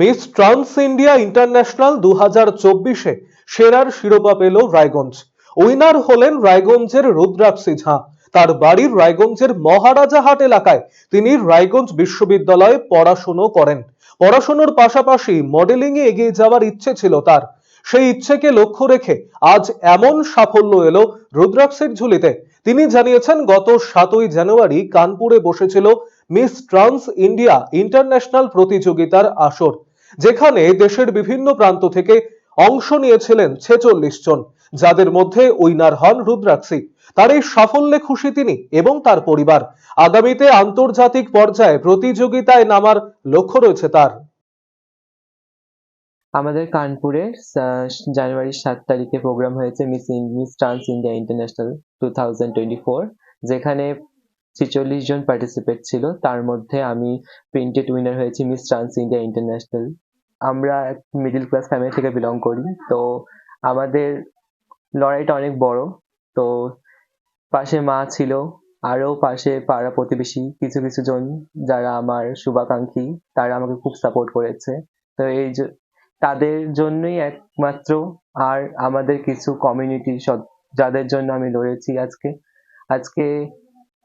Miss trans India international দু হাজার চব্বিশে সেরার শিরোপা পেল রায়গঞ্জ। উইনার হলেন রায়গঞ্জের রুদ্রাক্ষী ঝা তার বাড়ির রায়গঞ্জের মহারাজাহাট এলাকায় তিনি রায়গঞ্জ বিশ্ববিদ্যালয়ে পড়াশুনো করেন। পড়াশোনার পাশাপাশি মডেলিং এ এগিয়ে যাওয়ার ইচ্ছে ছিল তার। সেই ইচ্ছেকে লক্ষ্য রেখে আজ এমন সাফল্য এলো রুদ্রাক্ষের ঝুলিতে। তিনি জানিয়েছেন, গত সাতই জানুয়ারি কানপুরে বসেছিল মিস ট্রান্স ইন্ডিয়া ইন্টারন্যাশনাল প্রতিযোগিতার আসর যেখানে দেশের বিভিন্ন প্রান্ত থেকে অংশ নিয়েছিলেন ছেচল্লিশ জন যাদের মধ্যে উইনার হন রুদ্রাক্ষী তার এই সাফল্যে খুশি তিনি এবং তার পরিবার। আগামীতে আন্তর্জাতিক পর্যায়ে প্রতিযোগিতায় নামার লক্ষ্য রয়েছে তার। আমাদের কানপুরে আহ, জানুয়ারির সাত তারিখে প্রোগ্রাম হয়েছে miss miss trans India international two যেখানে ছেচল্লিশ জন পার্টিসিপেট ছিল। তার মধ্যে আমি প্রিন্টেড উইনার হয়েছি মিস ট্রান্স ইন্ডিয়া ইন্টারন্যাশনাল আমরা মিডিল ক্লাস ফ্যামিলি থেকে বিলং করি। তো আমাদের লড়াইটা অনেক বড়। তো পাশে মা ছিল, আরও পাশে পাড়া প্রতিবেশী কিছু কিছু জন যারা আমার শুভাকাঙ্ক্ষী, তারা আমাকে খুব সাপোর্ট করেছে। তো এই তাদের জন্যই একমাত্র আর আমাদের কিছু কমিউনিটি যাদের জন্য আমি লড়েছি আজকে। আজকে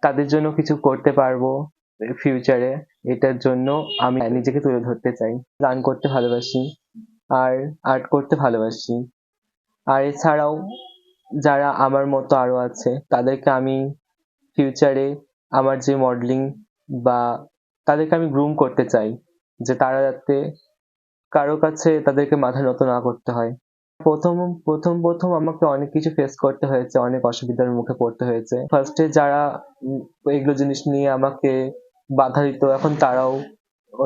তাদের জন্য কিছু করতে পারব ফিউচারে এটার জন্য আমি নিজেকে তুলে ধরতে চাই। গান করতে ভালোবাসি আর আর্ট করতে ভালোবাসি। আর এছাড়াও যারা আমার মতো আরও আছে, তাদেরকে আমি ফিউচারে আমার যে মডেলিং বা তাদেরকে আমি গ্রুম করতে চাই, যে তারা যাতে কারও কাছে তাদেরকে মাথা নত না করতে হয়। প্রথম প্রথম প্রথম আমাকে অনেক কিছু ফেস করতে হয়েছে অনেক অসুবিধার মুখে পড়তে হয়েছে। ফার্স্টে যারা উম, এগুলো জিনিস নিয়ে আমাকে বাধা দিত এখন তারাও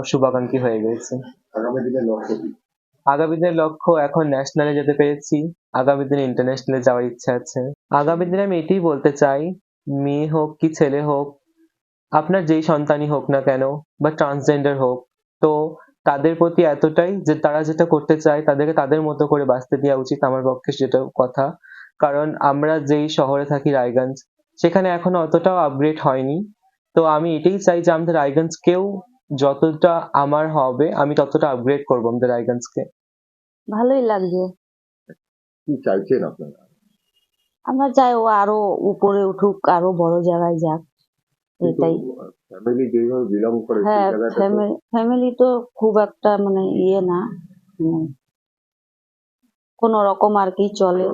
শুভাকাঙ্ক্ষী হয়ে গেছে। আগামী দিনের লক্ষ্য কি? আগামী দিনের লক্ষ্য এখন ন্যাশনালে যেতে পেরেছি আগামী দিনে ইন্টারন্যাশনালে যাওয়ার ইচ্ছা আছে। আগামী দিনে আমি এটাই বলতে চাই মেয়ে হোক কি ছেলে হোক আপনার যেই সন্তানই হোক না কেন বা ট্রান্সজেন্ডার হোক তো তাদের প্রতি এতটাই যে তারা যেটা করতে চায় তাদেরকে তাদের মতো করে বাঁচতে দেওয়া উচিত আমার পক্ষে সেটা কথা। কারণ আমরা যেই শহরে থাকি রায়গঞ্জ সেখানে এখনও অতটাও আপগ্রেড হয়নি। তো আমি এটাই চাই যে আমাদের রায়গঞ্জকেও যতটা আমার হবে আমি ততটা আপগ্রেড করব আমাদের রায়গঞ্জকে। ভালোই লাগছে কি চাইছেন আপনারা? আমরা চাই ও আরও উপরে উঠুক আরও বড় জায়গায় যাক। এটাই। ফ্যামিলি যেভাবে বিলং করে হ্যাঁ ফ্যামিলি ফ্যামিলি তো খুব একটা মানে ইয়ে না। কোন রকম আর কি চলে।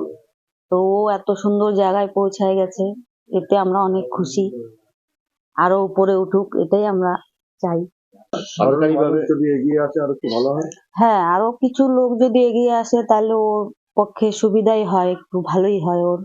তো ও এত সুন্দর জায়গায় পৌঁছায় গেছে এতে আমরা অনেক খুশি। আরও উপরে উঠুক এটাই আমরা চাই। হয়? হ্যাঁ আরও কিছু লোক যদি এগিয়ে আসে তাহলে ওর পক্ষে সুবিধাই হয় একটু ভালোই হয় ওর।